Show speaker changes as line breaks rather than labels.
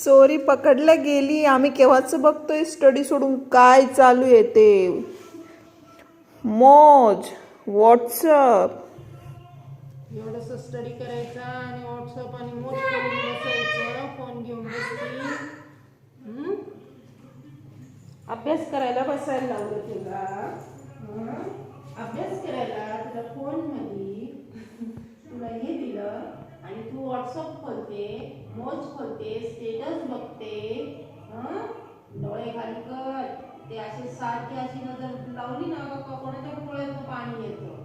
चोरी पकडल्या गेली. आम्ही केव्हाच बघतोय? स्टडी सोडून काय चालू आहे ते? मोज व्हॉट्सअप
एवढस स्टडी करायचा आणि व्हॉट्सअप आणि मोज करून बसायचं. फोन घेऊन अभ्यास करायला बसायला लावलं तुला. व्हॉट्सअप खोलते मोज खोलते स्टेटस बघते डोळे खाली कर. ते असे सारखी अशी नजर लावली ना का कोणाच्या डोळ्यात पाणी येतं?